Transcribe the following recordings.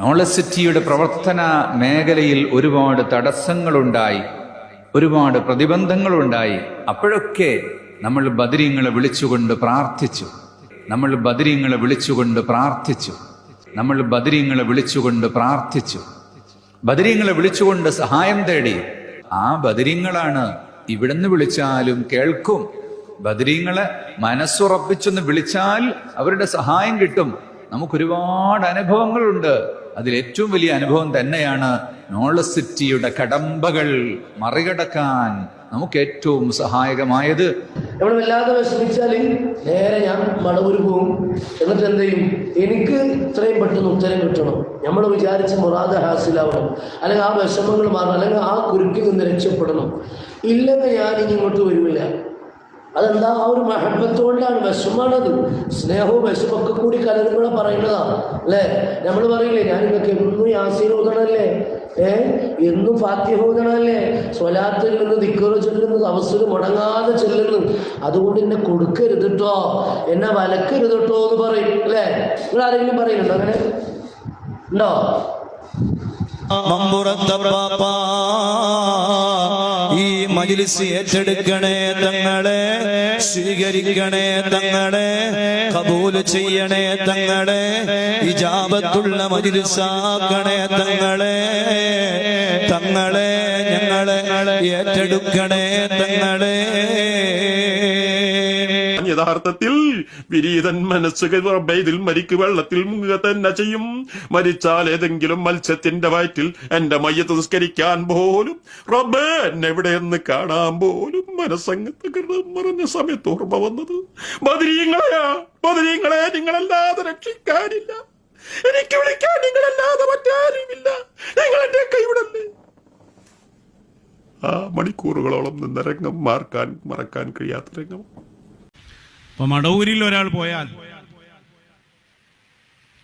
നോളസിറ്റിയുടെ പ്രവർത്തന മേഖലയിൽ ഒരുപാട് തടസ്സങ്ങളുണ്ടായി ഒരുപാട് പ്രതിബന്ധങ്ങളുണ്ടായി. അപ്പോഴൊക്കെ നമ്മൾ ബദരീങ്ങളെ വിളിച്ചുകൊണ്ട് പ്രാർത്ഥിച്ചു. നമ്മൾ ബദരീങ്ങളെ വിളിച്ചുകൊണ്ട് പ്രാർത്ഥിച്ചു. നമ്മൾ ബദരീങ്ങളെ വിളിച്ചുകൊണ്ട് പ്രാർത്ഥിച്ചു. ബദരീങ്ങളെ വിളിച്ചുകൊണ്ട് സഹായം തേടി. ആ ബദരീങ്ങളാണ് ഇവിടുന്ന് വിളിച്ചാലും കേൾക്കും. ബദരീങ്ങളെ മനസ്സുറപ്പിച്ചൊന്ന് വിളിച്ചാൽ അവരുടെ സഹായം കിട്ടും. നമുക്കൊരുപാട് അനുഭവങ്ങളുണ്ട്. അതിൽ ഏറ്റവും വലിയ അനുഭവം തന്നെയാണ് നോളസിറ്റിയുടെ കടമ്പകൾ മറികടക്കാൻ നമുക്ക് ഏറ്റവും സഹായകമായത്. നമ്മൾ വല്ലാതെ വിഷമിച്ചാൽ നേരെ ഞാൻ മടവൂര് പോകും. എന്നിട്ട് എന്ത് ചെയ്യും? എനിക്ക് ഇത്രയും പെട്ടെന്ന് ഉത്തരം കിട്ടണം. നമ്മൾ വിചാരിച്ച മുറാദ ഹാസിലാവണം. അല്ലെങ്കിൽ ആ വിഷമങ്ങൾ മാറണം. അല്ലെങ്കിൽ ആ കുരുക്കിൽ നിന്ന് രക്ഷപ്പെടണം. ഇല്ലെങ്കിൽ ഞാൻ ഇനി ഇങ്ങോട്ട് വരുമില്ല അതെന്താ? ആ ഒരു മഹത്വത്തോണ്ടാണ് വിഷമാണത്. സ്നേഹവും വിഷമൊക്കെ കൂടി കലരുമ്പോഴാണ് പറയുന്നതാ. അല്ലേ? നമ്മൾ പറയില്ലേ ഞാൻ നിങ്ങൾക്ക് എന്നും യാസീൻ ഓതണല്ലേ ഏ? എന്നും ഫാത്തിഹ ഓതണല്ലേ സ്വലാത്തിൽ നിന്ന് ദിക്കറ് ചെല്ലുന്നത് അവസരം മുടങ്ങാതെ ചെല്ലുന്നു. അതുകൊണ്ട് എന്നെ കൊടുക്കരുത് കേട്ടോ എന്നെ വലക്കരുത് കേട്ടോ എന്ന് പറയും. അല്ലേ? നിങ്ങൾ ആരെങ്കിലും പറയുന്നുണ്ടോ അങ്ങനെ? ഉണ്ടോ? മമ്പുറത്തപ്പാപ്പ ഈ മജിലിസ് ഏറ്റെടുക്കണേ തങ്ങളെ സ്വീകരിക്കണേ തങ്ങളെ കബൂൽ ചെയ്യണേ തങ്ങളെ ഇജാബത്തുള്ള മജിലിസാക്കണേ തങ്ങളെ തങ്ങളെ ഞങ്ങളെ ഏറ്റെടുക്കണേ തങ്ങളെ. യഥാർത്ഥത്തിൽ വിരീതൻ മനസ്സ് ഇതിൽ മരിക്ക് വെള്ളത്തിൽ മുങ്ങുക തന്നെ ചെയ്യും. മരിച്ചാൽ ഏതെങ്കിലും മത്സ്യത്തിന്റെ വയറ്റിൽ എന്റെ മയ്യത്ത് നിസ്കരിക്കാൻ പോലും റബ്ബേ എന്നെ എന്ന് കാണാൻ പോലും മനസ്സങ്ങ് തകർന്ന് സമയത്ത് ഓർമ്മ വന്നത്. ബദരീങ്ങളെയാ ബദരീങ്ങളെ നിങ്ങളല്ലാതെ രക്ഷിക്കാനില്ല. എനിക്ക് വിളിക്കാൻ നിങ്ങളല്ലാതെ മറ്റാരുമില്ല. നിങ്ങൾ എന്റെ കൈവിടല്ലേ. ആ മണിക്കൂറുകളോളം നിന്ന രംഗം മാർക്കാൻ മറക്കാൻ കഴിയാത്ത രംഗം. ഇപ്പൊ മടവൂരിൽ ഒരാൾ പോയാൽ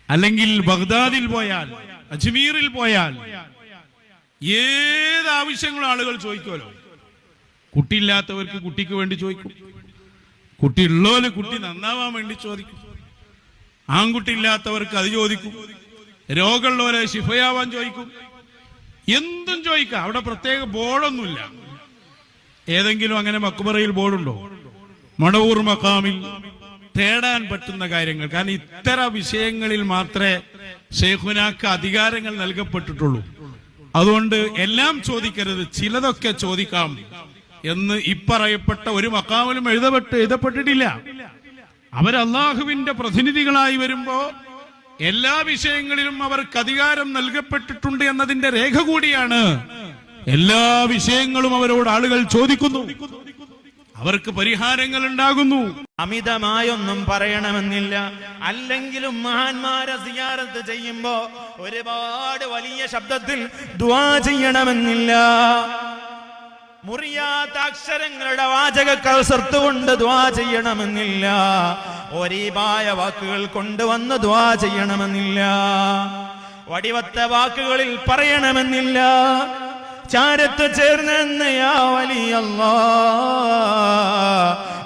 അല്ലെങ്കിൽ ബഗ്ദാദിൽ പോയാൽ അജ്മീറിൽ പോയാൽ ഏത് ആവശ്യങ്ങളും ആളുകൾ ചോദിക്കുമല്ലോ. കുട്ടിയില്ലാത്തവർക്ക് കുട്ടിക്ക് വേണ്ടി ചോദിക്കും. കുട്ടി ഉള്ളോൽ കുട്ടി നന്നാവാൻ വേണ്ടി ചോദിക്കും. ആൺകുട്ടി ഇല്ലാത്തവർക്ക് അത് ചോദിക്കും. രോഗമുള്ളവരെ ശിഫയാവാൻ ചോദിക്കും. എന്തും ചോദിക്കാം. അവിടെ പ്രത്യേക ബോർഡൊന്നുമില്ല. ഏതെങ്കിലും അങ്ങനെ മക്കുബറയിൽ ബോർഡുണ്ടോ? മണവൂർ മക്കാമിൽ തേടാൻ പറ്റുന്ന കാര്യങ്ങൾ. കാരണം ഇത്തരം വിഷയങ്ങളിൽ മാത്രമേ ഷെയ്ഖുനാക്ക് അധികാരങ്ങൾ നൽകപ്പെട്ടിട്ടുള്ളൂ. അതുകൊണ്ട് എല്ലാം ചോദിക്കരുത് ചിലതൊക്കെ ചോദിക്കാം എന്ന് ഇപ്പറയപ്പെട്ട ഒരു മക്കാമിലും എഴുതപ്പെട്ട് എഴുതപ്പെട്ടിട്ടില്ല. അവർ അള്ളാഹുവിന്റെ പ്രതിനിധികളായി വരുമ്പോ എല്ലാ വിഷയങ്ങളിലും അവർക്ക് അധികാരം നൽകപ്പെട്ടിട്ടുണ്ട് എന്നതിന്റെ രേഖ കൂടിയാണ് എല്ലാ വിഷയങ്ങളും അവരോട് ആളുകൾ ചോദിക്കുന്നു. അവർക്ക് പരിഹാരങ്ങൾ ഉണ്ടാകുന്നു അമിതമായൊന്നും പറയണമെന്നില്ല. അല്ലെങ്കിലും മഹാന്മാരെ സിയാറത്ത് ചെയ്യുമ്പോ ഒരുപാട് വലിയ ശബ്ദത്തിൽ ദുആ ചെയ്യണമെന്നില്ല. മുറിയാത്ത അക്ഷരങ്ങളുടെ വാചക കൽസർത്ത് കൊണ്ട് ദ്വാ ചെയ്യണമെന്നില്ല. ഒരീപായ വാക്കുകൾ കൊണ്ടുവന്ന് ദ്വാ ചെയ്യണമെന്നില്ല. വടിവത്ത വാക്കുകളിൽ പറയണമെന്നില്ല. ചാരത്ത് ചേർന്നെന്ന് യാ വലിയല്ലാ.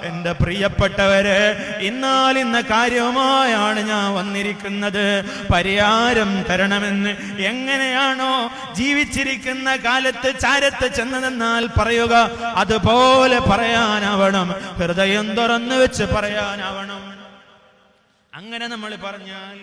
എന്റെ പ്രിയപ്പെട്ടവരെ ഇന്നാൽ ഇന്ന കാര്യവുമായാണ് ഞാൻ വന്നിരിക്കുന്നത്. പരിഹാരം തരണമെന്ന് എങ്ങനെയാണോ ജീവിച്ചിരിക്കുന്ന കാലത്ത് ചാരത്ത് ചെന്ന് നിന്നാൽ പറയുക അതുപോലെ പറയാനാവണം. ഹൃദയം തുറന്നു വെച്ച് പറയാനാവണം. അങ്ങനെ നമ്മൾ പറഞ്ഞാൽ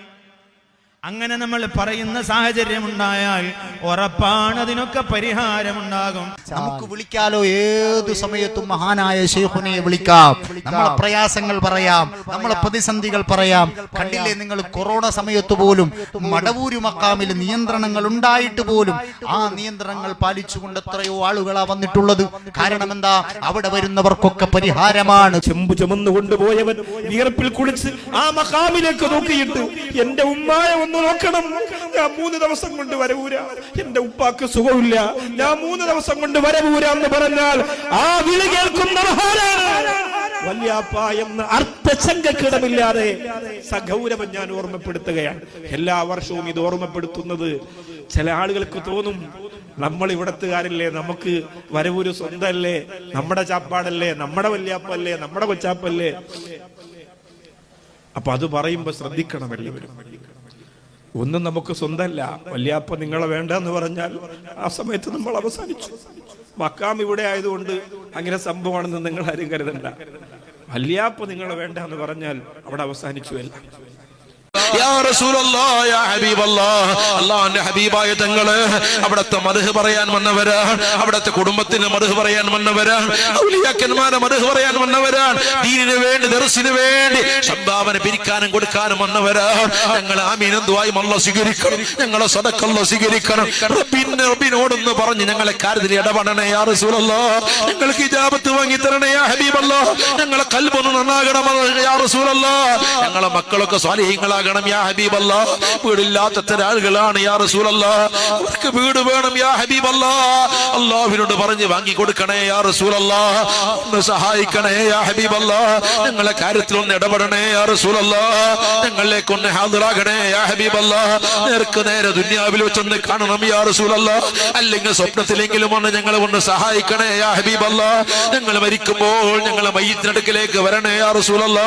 അങ്ങനെ നമ്മൾ പറയുന്ന സാഹചര്യം ഉണ്ടായാൽ ഉറപ്പാണ് അതിനൊക്കെ പരിഹാരമുണ്ടാകും. നമുക്ക് വിളിക്കാലോ ഏതു സമയത്തും മഹാനായ ഷെയ്ഖുനെ വിളിക്കാം. നമ്മളെ പ്രയാസങ്ങൾ പറയാം നമ്മളെ പ്രതിസന്ധികൾ പറയാം. കണ്ടില്ലേ നിങ്ങൾ കൊറോണ സമയത്ത് പോലും മടവൂരു മക്കാമിൽ നിയന്ത്രണങ്ങൾ ഉണ്ടായിട്ട് പോലും ആ നിയന്ത്രണങ്ങൾ പാലിച്ചുകൊണ്ട് എത്രയോ ആളുകളാ വന്നിട്ടുള്ളത്. കാരണം എന്താ അവിടെ വരുന്നവർക്കൊക്കെ പരിഹാരമാണ്. ചെമ്പു ചുമന്നു കൊണ്ടുപോയവൻ വിയർപ്പിൽ കുളിച്ച് ആ മക്കാമിലേക്ക് നോക്കിയിട്ട് എന്റെ ഉമ്മായ ഒന്ന് നോക്കണം. ഞാൻ മൂന്ന് ദിവസം കൊണ്ട് വരവൂര. എന്റെ ഉപ്പാക്ക് സുഖമില്ല. ഞാൻ മൂന്ന് ദിവസം കൊണ്ട് വരവൂര എന്ന് പറഞ്ഞാൽ ആ വിളി കേൾക്കുന്ന വല്യാപ്പ അർത്ഥശങ്കക്കിടമില്ലാതെ സഗൗരവം ഞാൻ ഓർമ്മപ്പെടുത്തുകയാണ്. എല്ലാ വർഷവും ഇത് ഓർമ്മപ്പെടുത്തുന്നത് ചില ആളുകൾക്ക് തോന്നും നമ്മൾ ഇവിടത്തുകാരല്ലേ നമുക്ക് വരവൂര് സ്വന്തമല്ലേ നമ്മുടെ ചാപ്പാടല്ലേ നമ്മുടെ വല്യാപ്പല്ലേ നമ്മുടെ കൊച്ചാപ്പല്ലേ? അപ്പൊ അത് പറയുമ്പോ ശ്രദ്ധിക്കണം എല്ലാവരും. ഒന്നും നമുക്ക് സ്വന്തമല്ല. വല്യാപ്പ നിങ്ങളെ വേണ്ട എന്ന് പറഞ്ഞാൽ ആ സമയത്ത് നമ്മൾ അവസാനിച്ചു. മക്കാം ഇവിടെ ആയതുകൊണ്ട് അങ്ങനെ സംഭവമാണെന്ന് നിങ്ങൾ ആരും കരുതണ്ട. വല്യാപ്പ നിങ്ങളെ വേണ്ട എന്ന് പറഞ്ഞാൽ അവിടെ അവസാനിച്ചു എല്ലാം. അള്ളാഹുവിന്റെ ഹബീബായ തങ്ങൾ അവിടത്തെ മധു പറയാൻ വന്നവരാണ് അവിടത്തെ കുടുംബത്തിന് മധു പറയാൻ വന്നവരാണ് ഔലിയാക്കന്മാരെ മധു പറയാൻ വന്നവരാണ് ദീനിന് വേണ്ടി ദർശിന് വേണ്ടി സംഭാവന പിരിക്കാനും കൊടുക്കാനും വന്നവരാണ് ഞങ്ങൾ ആമീനും ദ്വായും അല്ല സ്വീകരിക്കണം. ഞങ്ങളെ സദക്കല്ല സ്വീകരിക്കണം. റബ്ബിന്റെ റബ്ബിനോടൊന്ന് പറഞ്ഞ് ഞങ്ങളെ കാര്യത്തിൽ ഇടപെടണേ യാ റസൂലല്ലാഹ് ഞങ്ങൾക്ക് ഇജാബത്ത് വാങ്ങി തരണേ യാ ഹബീബല്ലാഹ് ഞങ്ങളെ കൽബൊന്ന് നന്നാകണം യാ റസൂലല്ലാഹ് ഞങ്ങളെ മക്കളൊക്കെ സ്വാലിഹീങ്ങളാകണം യാ ഹബീബല്ല. വീടില്ലാത്ത എത്ര ആളുകളാണ് യാ റസൂലല്ല. അവർക്ക് വീട് വേണം യാ ഹബീബല്ല. അള്ളാഹുവിനോട് പറഞ്ഞ് വാങ്ങി കൊടുക്കണേ യാ റസൂലല്ല. ഒന്ന് സഹായിക്കണേ യാ ഹബീബല്ല. ഞങ്ങളെ കാര്യത്തിൽ ഒന്ന് ഇടപെടണേ യാ റസൂലല്ല. ഞങ്ങളിലേക്ക് ഒന്ന് ഹാജറാകണേ യാ ഹബീബല്ല. നേർക്ക് നേരെ ദുന്യാവിൽ വെച്ചൊന്ന് കാണണം യാ റസൂലല്ല. അല്ലെങ്കിൽ സ്വപ്നത്തിലെങ്കിലും ഒന്ന് ഞങ്ങളെ ഒന്ന് സഹായിക്കണേ യാ ഹബീബല്ല. ഞങ്ങൾ മരിക്കുമ്പോൾ ഞങ്ങളെ മയ്യത്തിനടുക്കിലേക്ക് വരണേ യാ റസൂലല്ല.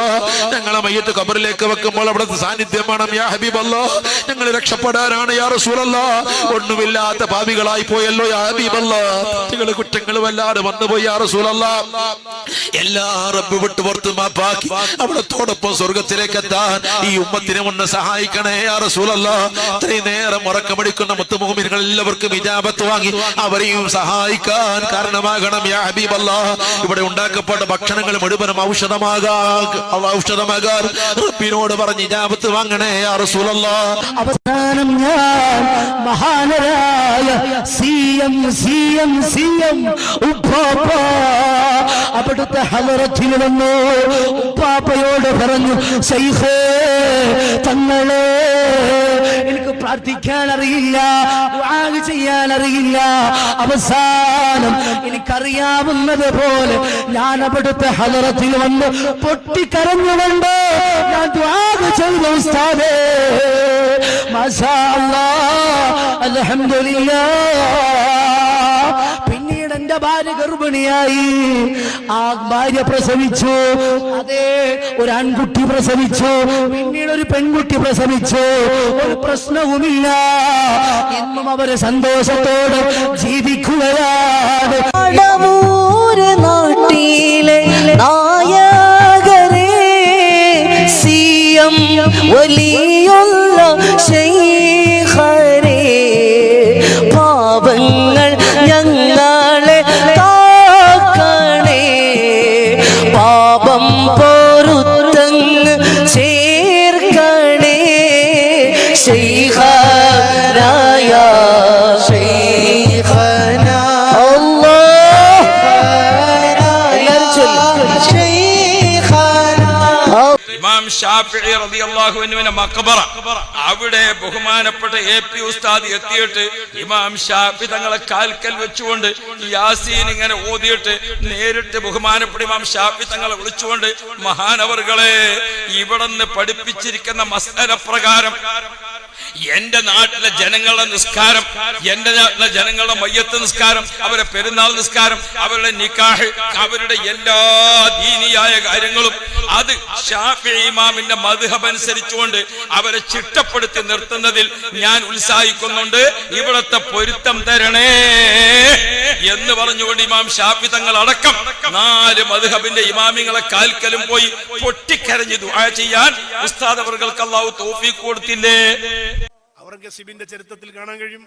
ഞങ്ങളെ മയ്യത്ത് കബറിലേക്ക് വെക്കുമ്പോൾ അവിടുത്തെ സാന്നിധ്യം വേണം യാ ഹബീബല്ലോ. ഞങ്ങൾ രക്ഷപ്പെടാനാണ് യാ റസൂലല്ലോ. ഒന്നുമില്ലാത്ത പാപികളായി പോയല്ലോ യാ ഹബീബല്ലോ. തെറ്റുകൾ കുറ്റങ്ങൾ വല്ലാതെ വന്നുപോയി യാ റസൂലല്ലാ. എല്ലാ റബ്ബ് വിട്ട് പുറത്ത് മാപ്പാക്കി അവിടത്തോടൊപ്പം സ്വർഗത്തിലേക്ക് എത്താൻ ഈ ഉമ്മത്തിനെ ഒന്ന് സഹായിക്കണേ യാ റസൂലല്ലാ. ഇത്രയും നേരം ഉറക്കമടിക്കുന്ന മുത്തുമുഖമിനുകൾ എല്ലാവർക്കും ഇജാബത്ത് വാങ്ങി അവരെയും സഹായിക്കാൻ കാരണമാകണം യാ ഹബീബല്ലാ. ഇവിടെ ഉണ്ടാക്കപ്പെട്ട ഭക്ഷണങ്ങൾ മുഴുവനും ഔഷധമാകാ ഔഷധമാകാൻ റബ്ബിനോട് പറഞ്ഞ് ഇജാപത്ത് വാങ്ങണേ റസൂലല്ലാ. അവസാനം ഞാൻ മഹാനരായ C M C M C M. ഉപ്പാപ്പ അവിടുത്തെ ഹലറച്ചിൽ വന്നു. ഉപ്പാപ്പയോട് പറഞ്ഞു ശൈഖേ തങ്ങളെ എനിക്ക് പ്രാർത്ഥിക്കാൻ അറിയില്ല ചെയ്യാൻ അറിയില്ല അവസാനം എനിക്കറിയാവുന്നത് പോലെ ഞാൻ അവിടുത്തെ ഹലറത്തിൽ വന്ന് പൊട്ടിക്കരഞ്ഞുകൊണ്ട് ഞാൻ ചെയ്തു ഉസ്താദേ മാഷാ അൽഹംദുലില്ലാ പിന്നീട് എന്റെ ഭാര്യ ഗർഭിണിയായി. ആ ഭാര്യ പ്രസവിച്ചു. അതെ ഒരു ആൺകുട്ടി പ്രസവിച്ചു. പിന്നീട് ഒരു പെൺകുട്ടി പ്രസവിച്ചു. ഒരു പ്രശ്നവുമില്ല. ഇന്നും അവർ സന്തോഷത്തോടെ ജീവിക്കുകയാണ് മഖബറ അവിടെ ബഹുമാനപ്പെട്ട എ പി ഉസ്താദ് എത്തിയിട്ട് ഇമാം ഷാഫി തങ്ങളെ കാൽക്കൽ വെച്ചുകൊണ്ട് യാസീൻ ഇങ്ങനെ ഓതിയിട്ട് നേരിട്ട് ബഹുമാനപ്പെട്ട ഇമാം ഷാഫി തങ്ങളെ വിളിച്ചുകൊണ്ട് മഹാനവറുകളെ ഇവിടെ നിന്ന് പഠിപ്പിച്ചിരിക്കുന്ന മസ്തര പ്രകാരം എന്റെ നാട്ടിലെ ജനങ്ങളുടെ നിസ്കാരം എന്റെ നാട്ടിലെ ജനങ്ങളുടെ മയ്യത്ത് നിസ്കാരം അവരുടെ പെരുന്നാൾ നിസ്കാരം അവരുടെ നിക്കാഹ് അവരുടെ എല്ലാ ദീനിയായ കാര്യങ്ങളും അത് ഷാഫി ഇമാമിന്റെ മധുഹബ് അനുസരിച്ചുകൊണ്ട് അവരെ ചിട്ടപ്പെടുത്തി നിർത്തുന്നതിൽ ഞാൻ ഉത്സാഹിക്കുന്നുണ്ട്. ഇവിടത്തെ പൊരുത്തം തരണേ എന്ന് പറഞ്ഞുകൊണ്ട് ഇമാം ഷാഫി തങ്ങൾ അടക്കം നാല് മധുഹബിന്റെ ഇമാമിങ്ങളെ കാൽക്കലും പോയി പൊട്ടിക്കരഞ്ഞു ദുആ ചെയ്യാൻ ഉസ്താദ് അവർക്ക് അള്ളാഹു തൗഫീഖ് കൊടുത്തില്ലേ? ഔറംഗസീബിന്റെ ചരിത്രത്തിൽ കാണാൻ കഴിയും.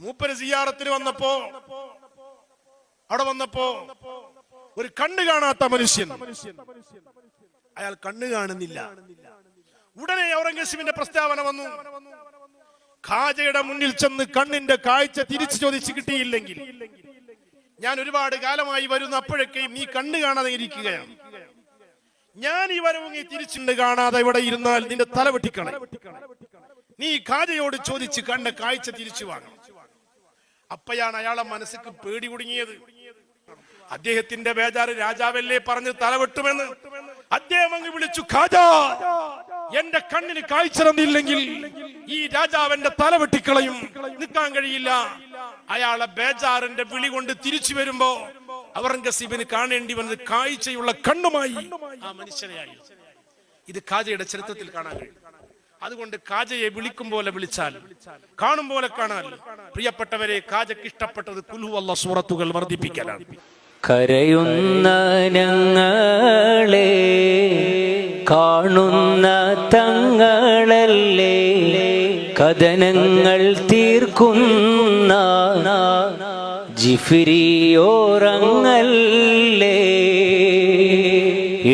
മൂപ്പര് സിയാറത്തിന് വന്നപ്പോ അവിടെ വന്നപ്പോ ഒരു കണ്ണു കാണാത്ത മനുഷ്യൻ. അയാൾ കണ്ണു കാണുന്നില്ല. ഉടനെ ഔറംഗസീബിന്റെ പ്രസ്താവന വന്നു. ഖാജയുടെ മുന്നിൽ ചെന്ന് കണ്ണിന്റെ കാഴ്ച തിരിച്ചു ചോദിച്ചു കിട്ടിയില്ലെങ്കിൽ ഞാൻ ഒരുപാട് കാലമായി വരുന്ന അപ്പോഴൊക്കെയും നീ കണ്ണു കാണാതെ ഇരിക്കുകയാണ്. ഞാൻ ഈ വരവും തിരിച്ചുണ്ട് കാണാതെ ഇവിടെ ഇരുന്നാൽ നിന്റെ തല വെട്ടിക്കളെ നീ കാജയോട് ചോദിച്ച് കണ്ട കാഴ്ച തിരിച്ചു വാങ്ങണം. അപ്പയാണ് അയാളെ മനസ്സിക്ക് പേടി കുടുങ്ങിയത്. അദ്ദേഹത്തിന്റെ ബേജാറ് രാജാവല്ലേ പറഞ്ഞ് തലവെട്ടുമെന്ന് അദ്ദേഹം അങ്ങ് വിളിച്ചു ഖാജ എന്റെ കണ്ണിന് കാഴ്ച തന്നില്ലെങ്കിൽ ഈ രാജാവിന്റെ തല വെട്ടിക്കളയും നിൽക്കാൻ കഴിയില്ല. അയാളെ ബേജാറിന്റെ വിളി കൊണ്ട് തിരിച്ചു വരുമ്പോ ഔറംഗസീബിന് കാണേണ്ടി വന്നത് കാഴ്ചയുള്ള കണ്ണുമായി ആ മനുഷ്യനെയായി ഇത് ഖാജയുടെ ചരിത്രത്തിൽ കാണാൻ കഴിയും. അതുകൊണ്ട് കാജയെ വിളിക്കും പോലെ വിളിച്ചാൽ കാണും പോലെ കാണാൻ. പ്രിയപ്പെട്ടവരെ കാജക്ക് ഇഷ്ടപ്പെട്ടത് കുലുവല്ല സൂറത്തുകൾ വർദ്ധിപ്പിക്കലാണ്. കരയുന്ന ഞങ്ങളെ കാണുന്ന തങ്ങളല്ലേ കഥനങ്ങൾ തീർക്കുന്ന ജിഫിരിയോറങ്ങല്ലേ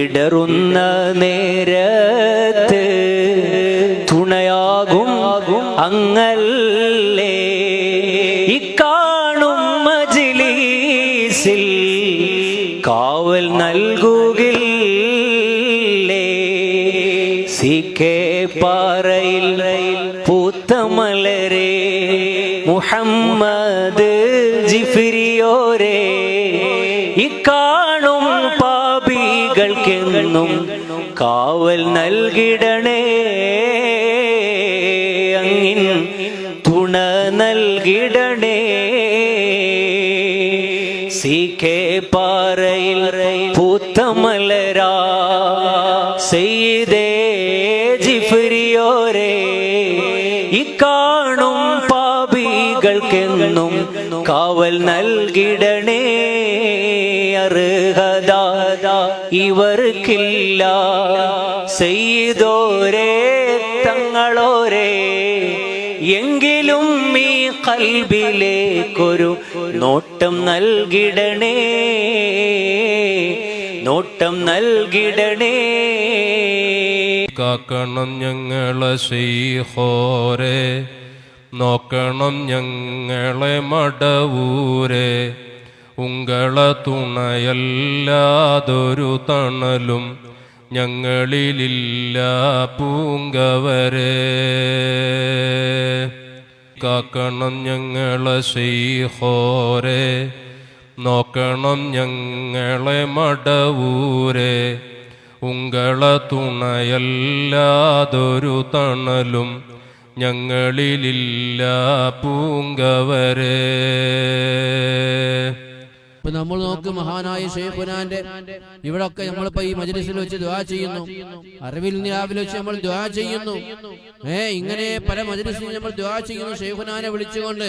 ഇടറുന്ന നേരത്ത് മജിലീസിൽ കാവൽ നൽകുകില്ലേ? സി കെ പാറയിൽ പൂത്തമലരെ മുഹമ്മദ് ജിഫിരിയോരെ ഇക്കാണും പാപികൾക്കെന്നും കാവൽ നൽകിടണേ. അങ്ങിൻ തുണ നൽകിടണേ സി കെ പാറയിൽ പൂത്തമലരാ സെയ്തേ ജിഫരിയോരേ ഇക്കാണും പാപികൾക്കെന്നും കാവൽ നൽകിടണേ. അർഹത ഇവർക്കില്ല. സെയ്തോരേ തങ്ങളോരേ എങ്കിലും ഈ കൽബിലേക്കൊരു നോട്ടം നൽകിടണേ. നോട്ടം നൽകിടണേ. കാക്കണം ഞങ്ങളെ ശ്രീഹോരെ. നോക്കണം ഞങ്ങളെ മടവൂരെ. ഉങ്ങളെ തുണയല്ലാതൊരു തണലും ഞങ്ങളിലില്ല പൂങ്കവരെ. കാക്കണം ഞങ്ങളെ ശ്രീഹോരെ നോക്കണം ഞങ്ങളെ മടവൂരെ. ഉങ്ങളെ തുണയല്ലാതൊരു തണലും ഞങ്ങളിലില്ല പൂങ്കവരെ. നമ്മൾ നോക്ക് മഹാനായ ഷെയ്ഖുനാന്റെ ഇവിടെ ഒക്കെ നമ്മളിപ്പോ ഈ മജ്ലിസിൽ വെച്ച് ദ്വാ ചെയ്യുന്നു. അറിവിൽ രാവിലെ വെച്ച് നമ്മൾ ദ്വാ ചെയ്യുന്നു. ഏ ഇങ്ങനെ പല മജ്ലിസിൽ നമ്മൾ ദ്വാ ചെയ്യുന്നു. ഷെയ്ഖുനാനെ വിളിച്ചുകൊണ്ട്.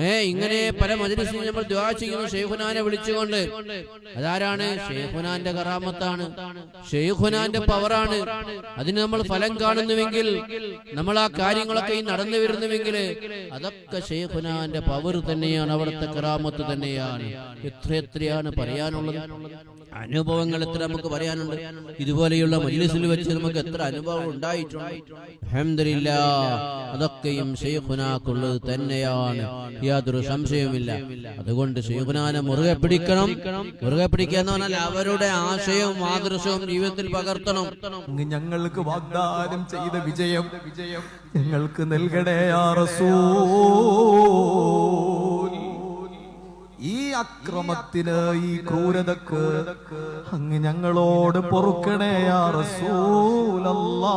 ഏ ഇങ്ങനെ പല മജ്ലിസിൽ നമ്മൾ ദ്വാ ചെയ്യുന്നു. ഷെയ്ഖുനാനെ വിളിച്ചുകൊണ്ട്. അതാരാണ്? ഷെയ്ഖുനാന്റെ കറാമത്താണ്. ഷെയ്ഖുനാന്റെ പവറാണ്. അതിന് നമ്മൾ ഫലം കാണുന്നുവെങ്കിൽ നമ്മൾ ആ കാര്യങ്ങളൊക്കെ ഈ നടന്നു വരുന്നുവെങ്കിൽ അതൊക്കെ ഷെയ്ഖുനാന്റെ പവർ തന്നെയാണ്. അവിടുത്തെ കറാമത്ത് തന്നെയാണ്. എത്ര എത്രയാണ് പറയാനുള്ളത്? അനുഭവങ്ങൾ എത്ര നമുക്ക് പറയാനുണ്ട്? ഇതുപോലെയുള്ള മജ്ലിസിൽ വെച്ച് നമുക്ക് എത്ര അനുഭവം ഉണ്ടായിട്ടുണ്ട്? അൽഹംദുലില്ലാ അതൊക്കെയും ഷെയ്ഖുനാക്കുള്ളത് തന്നെയാണ്. യാതൊരു സംശയവുമില്ല. അതുകൊണ്ട് ഷെയ്ഖുനാനെ മുറുകെ പിടിക്കണം. മുറുകെ പിടിക്കുക എന്ന് പറഞ്ഞാൽ അവരുടെ ആശയവും ആദർശവും ജീവിതത്തിൽ പകർത്തണം. അങ്ങ് ഞങ്ങൾക്ക് വാഗ്ദാനം ചെയ്ത വിജയം വിജയം. ഞങ്ങൾക്ക് നൽകണേ യാ റസൂൽ. ഈ അക്രമത്തിന് ഈ ക്രൂരതക്ക് അങ്ങ് ഞങ്ങളോട് പൊറുക്കണേ റസൂലല്ലാ.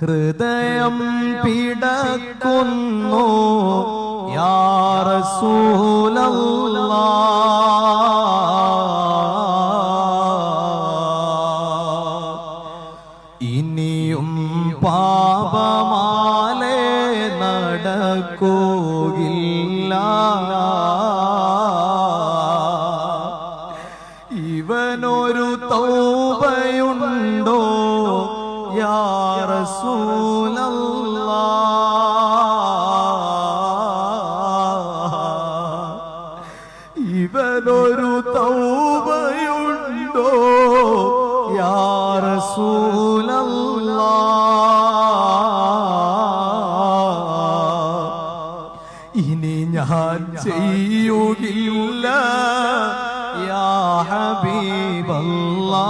ഹൃദയം പിടക്കുന്നു യാ ഇവനൊരു തൗബയുണ്ടോ? യാ റസൂലല്ലാ ഇനി ഞാൻ ചെയ്യുകയില്ല. യാ ഹബീബല്ലാ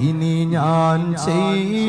ഇനി ഞാൻ ചെയ്യുകില്ല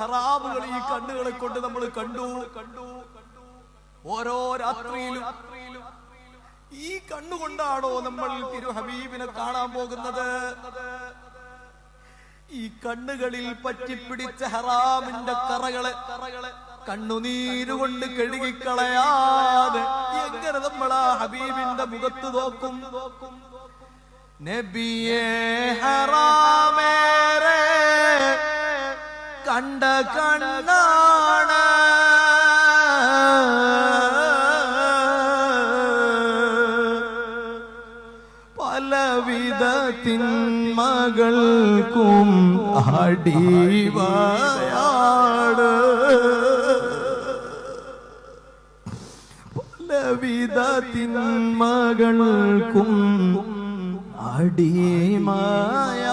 ഹറാമുകൾ ഈ കണ്ണുകളെ കൊണ്ട് നമ്മൾ കണ്ടു. കണ്ടു ഓരോ രാത്രിയിലും ഈ കണ്ണുകൊണ്ടാണോ നമ്മൾ തിരു ഹബീബിനെ കാണാൻ പോകുന്നത്? ഈ കണ്ണുകളിൽ പറ്റിപ്പിടിച്ച ഹറാമിന്റെ കറകളെ കണ്ണുനീരുകൊണ്ട് കഴുകിക്കളയാതെ എങ്ങനെ നമ്മൾ ആ ഹബീബിന്റെ മുഖത്ത് നോക്കും? നബിയേ ഹറാമേറെ കണ്ട കണ്ണാണ്. പലവിധ തിന്മകൾക്കും അടിവാട് പലവിധ തിന്മകൾക്കും അടിമയാണ്